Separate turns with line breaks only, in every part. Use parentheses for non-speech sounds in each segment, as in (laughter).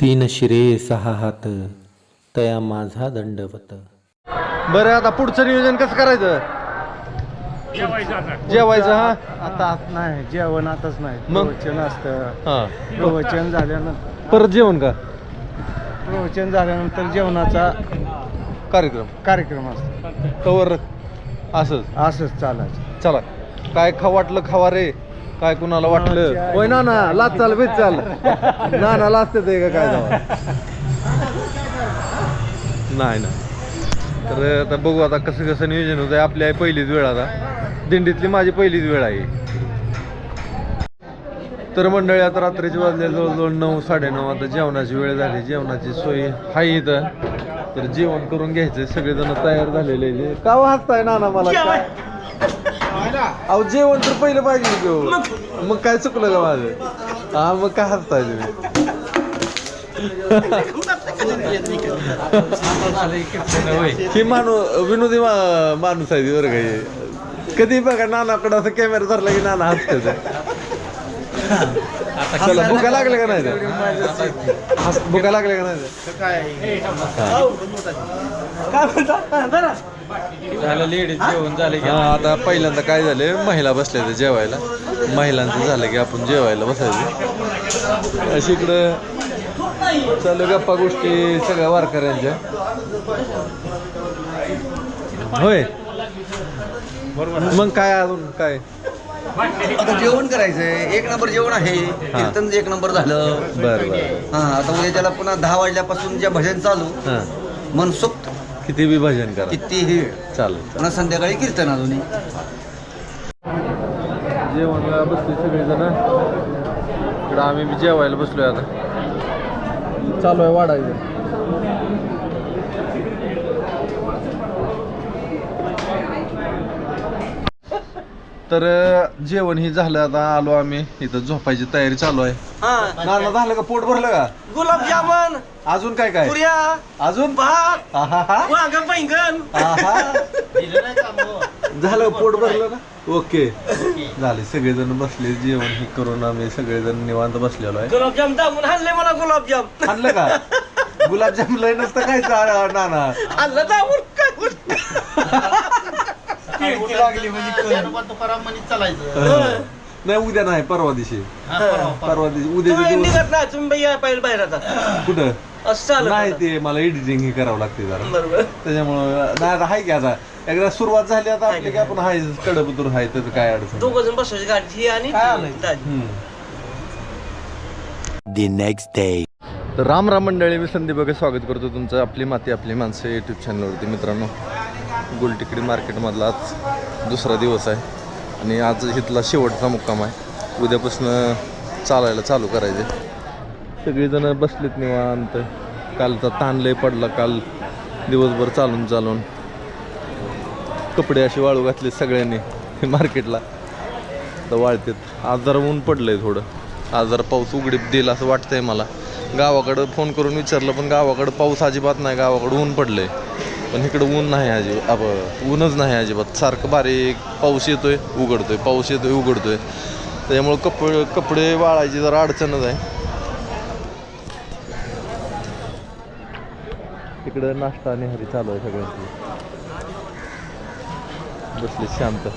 तीन शिरे सहा हात तया माझा दंडवत.
बरं आता पुढचं नियोजन कसं करायचं? जेवायचं हा?
आता आत नाही जेवण आताच नाही.
मग?
प्रवचन असतं.
हा.
प्रवचन झाल्यानंतर
परत जेवण का?
प्रवचन झाल्यानंतर जेवणाचा
कार्यक्रम.
कार्यक्रम असतो.
कवर असंच.
असंच चालायचं.
चला. काय खा वाटलं खावा रे. काय कुणाला वाटलं? होय ना ना लाच चाल बेच चाल. ना ना लाचते ते का काय नाही ना तर आता बघू आता कसं कसं नियोजन होतं आपली आहे पहिलीच वेळ आता. दिंडीतली माझी पहिलीच वेळ आहे. तर मंडळी आता रात्रीची वाजले जवळजवळ नऊ साडेनऊ. आता जेवणाची वेळ झाली. जेवणाची सोय आहे इथं. तर जेवण करून घ्यायचंय. सगळेजण तयार झालेले. का हसताय नाना मला? काय अहो जेवण तर पहिलं पाहिजे की हो. मग काय चुकलं का माझं? हा मग काय हसताय तुम्ही? ही माणू विनोदी माणूस आहे ती बरं का हे. कधी बघा नानाकडे असं कॅमेरा धरला की नाना हसतात चला. भुका लागल्या का नाही भुका लागल्या का नाही तर? हा? आता पहिल्यांदा काय झाले? महिला बसल्या होत्या जेवायला. महिलांचं झालं की आपण जेवायला बसायचं. अशी इकडं चालू गप्पा गोष्टी सगळ्या वारकऱ्यांच्या. होय. मग काय अजून काय?
आता जेवण करायचंय. एक नंबर जेवण आहे. कीर्तन एक नंबर झालं.
बर बर.
हा आता उद्या त्याला पुन्हा दहा वाजल्यापासून जे भजन चालू
हा.
मनसोक्त
किती बी भजन करा.
कितीही.
चालेल
पुन्हा संध्याकाळी कीर्तन अजूनही
जेवणला बसले सगळेजण. इकडं आम्ही बी जेवायला बसलोय आता. चालू आहे वाढायचं तर जेवण ही झालं आता आलो आम्ही. इथं झोपायची तयारी चालू आहे. नाना झालं का? पोट भरलं का?
गुलाबजामुन
अजून काय काय?
पुऱ्या.
अजून?
भात.
आहाहा.
वांग पैंगण.
आहा. झालं पोट भरलं ना ओके. झाले. सगळेजण बसले. जेवण हे करून आम्ही सगळेजण निवांत बसलेलो आहे.
गुलाबजाम दाबून आणले मला गुलाबजाम
आणलं का? गुलाबजाम लय नसतं काय नाना.
आणलं दाबून
हं. नाही उद्या नाही परवा दिवशी. परवा दिवशी. उद्याच्या
तुम्ही
दिवस
निघत तुम्ही बाई पाहिजे बाहेर आता.
कुठं?
असं
नाही. ते मला एडिटिंग हे करावं लागते जरा.
बरोबर.
त्याच्यामुळं नाही आता हाय की आता. एकदा सुरुवात झाली आता आपली की आपण हाय कडबुतूर हाय त्याचं काय अडचण
दोघ जण बसायची गाडी ही आणि दाजी.
The next day.
तर राम राम मंडळी मी संदीप बघे स्वागत करतो तुमचं आपली माती आपली माणसं यूट्यूब चॅनलवरती मित्रांनो. गुलटिकडी मार्केटमधला आज दुसरा दिवस आहे. आणि आज इथला शेवटचा मुक्काम आहे. उद्यापासून चालायला चालू करायचे. सगळेजण बसलेत निवांत. कालचा ताण लय पडला. काल दिवसभर चालून चालून. कपडे असे वाळू घातले सगळ्यांनी मार्केटला. तर वाळतेत. आज जरा ऊन पडलंय थोडं. आज जरा पाऊस उघडीप देईल असं वाटतंय मला. गावाकडं फोन करून विचारलं पण गावाकडं पाऊस अजिबात नाही. गावाकडं ऊन पडलंय. पण इकडं ऊन नाही अजिबात. अब ऊनच नाही अजिबात. सारखं बारीक पाऊस येतोय उघडतोय. पाऊस येतोय उघडतोय. त्याच्यामुळं कपडे कपडे वाळायची जरा अडचणच आहे. इकडं नाश्ता आणि हरी चालू आहे सगळ्यांची. बसले शांत.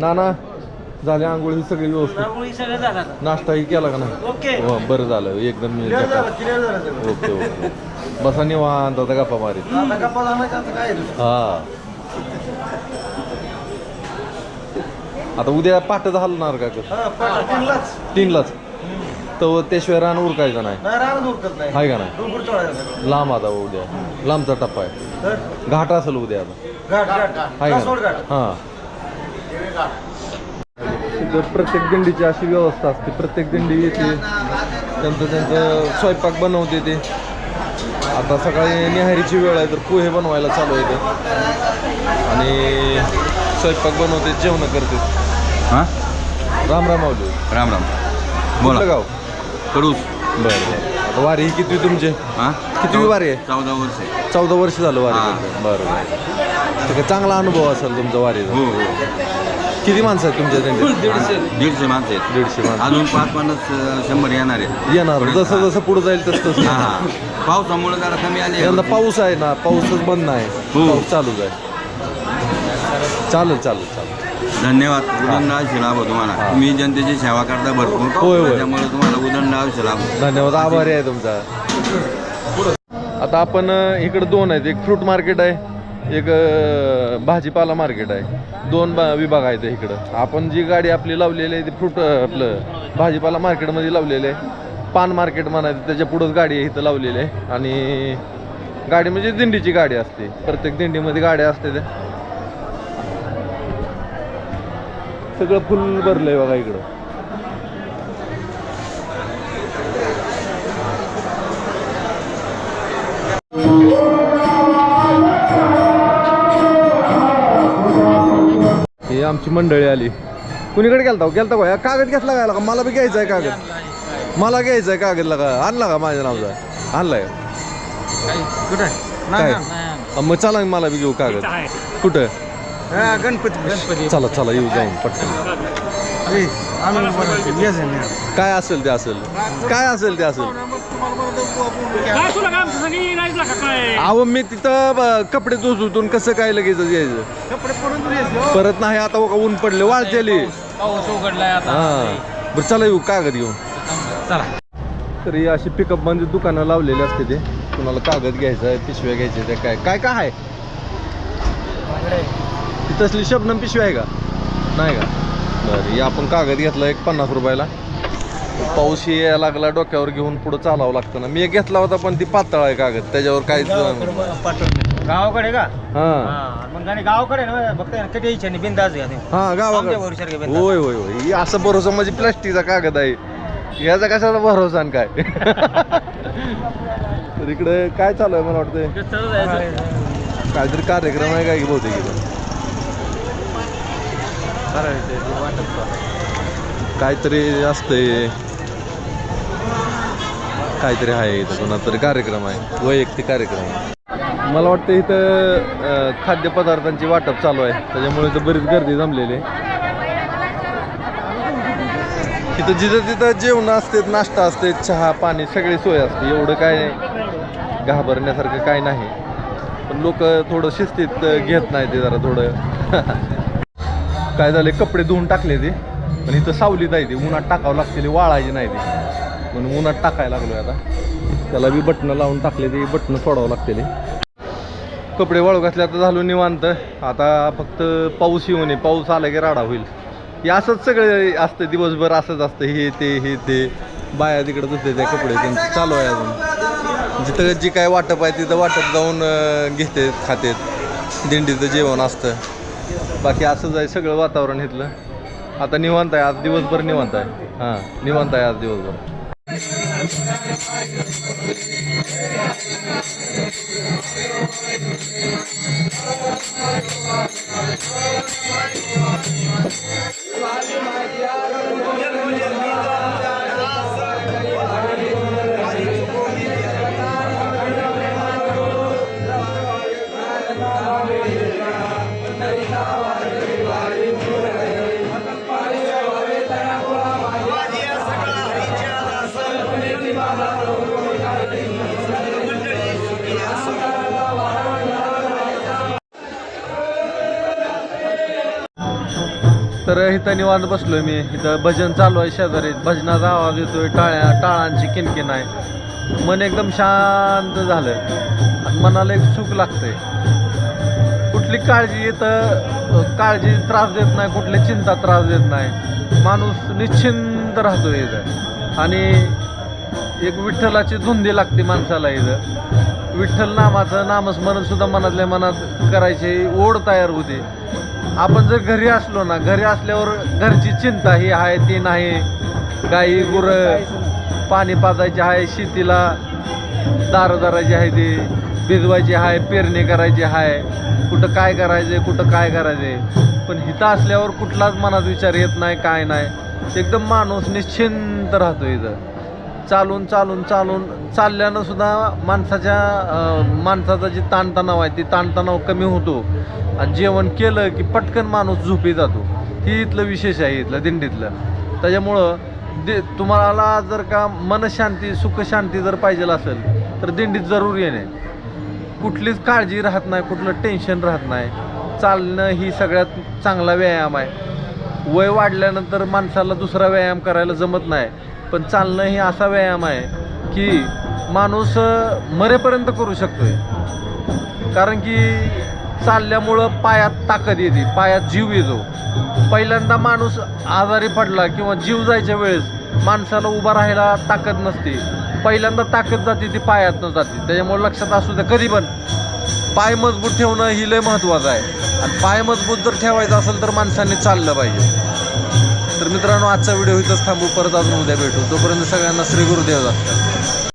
नाना. झाले आंघोळ ही सगळी व्यवस्थित.
त्यामुळे सगळं झालं आता.
नाश्ताही केला का नाही?
ओके.
हो बरं झालं एकदम ओके ओके. बसा निवांत आता गप्पा मारीत. हा. आता उद्या पाठ हलणार का कसं? तीनलाच. तर त्याशिवाय रान उरकायचं नाही. आहे का नाही? लांब आता उद्या. लांबचा टप्पा आहे. घाट असेल उद्या आता. आहे का? हां. तिथं प्रत्येक दिंडीची अशी व्यवस्था असते प्रत्येक दिंडी येते त्यांचं त्यांचं स्वयंपाक बनवते ते. आता सकाळी निहारीची वेळ आहे तर पोहे बनवायला चालू आहे ते. आणि स्वयंपाक बनवते जेवण करते.
हा?
राम राम माऊली.
राम राम.
कुठलं
बोला
गाव?
कडूस
बरं बरं. आता वारी ही किती तुमचे?
हा?
किती वारी आहे?
चौदा वर्ष आहे.
चौदा वर्ष झालं वारी
हा.
बरं बरं. चांगला अनुभव असेल तुमचा वारीचा.
हो हो.
किती माणसं आहेत तुमच्या दिंडीत?
दीडशे. माणसं आहेत.
दीडशे माणसं.
अजून पाच पन्नास अं, शंभर येणार आहेत.
येणार. जसं जसं पुढे जाईल तसं तसं.
हा. पावसामुळे जरा कमी आले.
यंदा पाऊस आहे ना पाऊसच बंद नाही.
हो.
पाऊस चालूच आहे. चालेल चालेल चालेल.
धन्यवाद. उदंड आयुष्य लाभ तुम्हाला. तुम्ही जनतेची सेवा करता भरपूर.
होय, होय.
त्यामुळे तुम्हाला उदंड आयुष्य लाभ.
धन्यवाद. आभारी आहे तुमचा. आता आपण अ, इकडे दोन आहेत. एक फ्रूट मार्केट आहे. एक भाजीपाला मार्केट आहे. दोन बा विभाग आहेत इकडं. आपण जी गाडी आपली लावलेली आहे ती फ्रूट आपलं भाजीपाला मार्केटमध्ये लावलेली आहे. पान मार्केट म्हणायचं त्याच्या पुढंच गाडी आहे इथं लावलेली आहे. आणि गाडी म्हणजे दिंडीची गाडी असते. प्रत्येक दिंडीमध्ये गाड्या असते त्या. सगळं फुल भरलं आहे बघा इकडं. आमची मंडळी आली. कुणीकडे गेलता हो? गेलता का? कागद घेतला काय का? मला बी घ्यायचा आहे कागद. मला घ्यायचा आहे कागद लगा आणला का माझ्या नावचा? आणलाय.
कुठे?
काय? मग चला मला बी घेऊ कागद. कुठं?
गणपती गणपती.
चला चला येऊ जाऊन पटकन. काय असेल ते असेल. काय असेल ते असेल?
काय तुला काय आमचं सगळी नाही का काय?
अहो मी तिथं ब- कपडे धुतून कसं काय लगेच यायचं?
कपडे पडून तरी यायचे.
परत नाही आता बघा ऊन पडले वाळतेली.
पाऊस उघडलाय आता.
हा. बरं चला येऊ कागद घेऊन
चला.
तर ही अशी पिकअपमध्ये दुकानं लावलेली असते ते. कुणाला कागद घ्यायचा आहे पिशव्या घ्यायच्या त्या काय काय काय आहे? ती तसली शबनम पिशवी आहे का? नाही का? बरं ही आपण कागद घेतला एक पन्नास रुपयाला. पाऊस ही यायला लागला डोक्यावर घेऊन पुढं चालावं लागतं ना. मी एक घेतला होता पण ती पातळ आहे कागद. त्याच्यावर काहीच
गावाकडे का?
हा.
मग आणि गावाकडे ना इच्छा नाही घ्या तुम्ही.
हा गावाकडे.
आमच्या भरोश्यावर घे बिनधास्त.
होय होय होय. ही असं भरोसा म्हणजे प्लास्टिकचा कागद आहे. याचा कशाचा भरोसा आणि काय? (laughs) तर इकडे काय चालू आहे मला वाटतंय? काहीतरी कार्यक्रम आहे काय की बहुतेक इथं काहीतरी असतंय. काहीतरी आहे इथं कोणातरी कार्यक्रम आहे वैयक्तिक कार्यक्रम आहे. मला वाटतं इथं खाद्यपदार्थांची वाटप चालू आहे. त्याच्यामुळे इथं बरीच गर्दी जमलेली आहे. इथं जिथं तिथं जेवण असते नाश्ता असते चहा पाणी सगळी सोय असते. एवढं काय घाबरण्यासारखं काय नाही. पण लोक थोडं शिस्तीत घेत नाही ते जरा थोडं. (laughs) काय झाले कपडे धुवून टाकले ते. पण इथं सावलीत आहे ते उन्हात टाकावं लागते वाळायची नाही ते. म्हणून उन्हात टाकायला लागलो आता. त्याला बी बटणं लावून टाकले ते बटणं सोडावं लागते कपडे वाळू घातले आता झालो निवांत. आता फक्त पाऊस येऊ नये पाऊस आला की राडा होईल. हे असंच सगळं असतं दिवसभर असंच असतं हे ते हे ते. बाया तिकडे दुसरे ते कपडे त्यांचे चालू आहे अजून. जिथं जी काय वाटप आहे तिथं वाटप जाऊन घेते खातेत. दिंडीचं जेवण असतं. बाकी असंच आहे सगळं वातावरण इथलं. आता निवांत आहे आज दिवसभर निवांत आहे. हां निवांत आहे आज दिवसभर. I'm तर इथं निवांत बसलोय मी. इथं भजन चालू आहे शेजारी भजनाचा आवाज येतोय. टाळ्या टाळांची किनकिन आहे. मन एकदम शांत झालं आणि मनाला एक सुख लागतंय. कुठली काळजी येतं काळजी त्रास देत नाही कुठली चिंता त्रास देत नाही. माणूस निश्चिंत राहतो इथं. आणि एक विठ्ठलाची धुंदी लागते माणसाला इथं. विठ्ठल नामाचं नामस्मरण सुद्धा मनातल्या मनात करायची ओढ तयार होते. आपण जर घरी असलो ना घरी असल्यावर घरची चिंता ही आहे ती नाही. गाई गुरं पाणी पाजायचे आहे शेतीला दारं धरायची आहे ती भिजवायची आहे पेरणी करायची आहे. कुठं काय करायचे कुठं काय करायचे पण हिथं असल्यावर कुठलाच मनात विचार येत नाही काय नाही. एकदम माणूस निश्चिंत राहतो इथं. चालून चालून चालून चालल्यानं सुद्धा माणसाच्या माणसाचा जी ताणतणाव आहे ती ताणतणाव कमी होतो. आणि जेवण केलं की पटकन माणूस झोपी जातो. ही इथलं विशेष आहे इथलं दिंडीतलं. त्याच्यामुळं दि तुम्हाला जर का मनशांती सुखशांती जर पाहिजे असेल तर दिंडीत जरूर येणे. कुठलीच काळजी राहत नाही कुठलं टेन्शन राहत नाही. चालणं ही सगळ्यात चांगला व्यायाम आहे. वय वाढल्यानंतर माणसाला दुसरा व्यायाम करायला जमत नाही. पण चालणं हे असा व्यायाम आहे की माणूस मरेपर्यंत करू शकतोय. कारण की चालल्यामुळं पायात ताकद येते पायात जीव येतो. पहिल्यांदा माणूस आजारी पडला किंवा जीव जायच्या वेळेस माणसाला उभा राहायला ताकद नसते. पहिल्यांदा ताकद जाते ती पायातनं जाते. त्याच्यामुळे लक्षात असू द्या कधी पण पाय मजबूत ठेवणं ही लय महत्त्वाचं आहे. आणि पाय मजबूत जर ठेवायचं असेल तर माणसांनी चाललं पाहिजे. तर मित्रांनो आजचा व्हिडिओ इथंच थांबू. परत अजून उद्या भेटू. तोपर्यंत सगळ्यांना श्री गुरुदेव असतात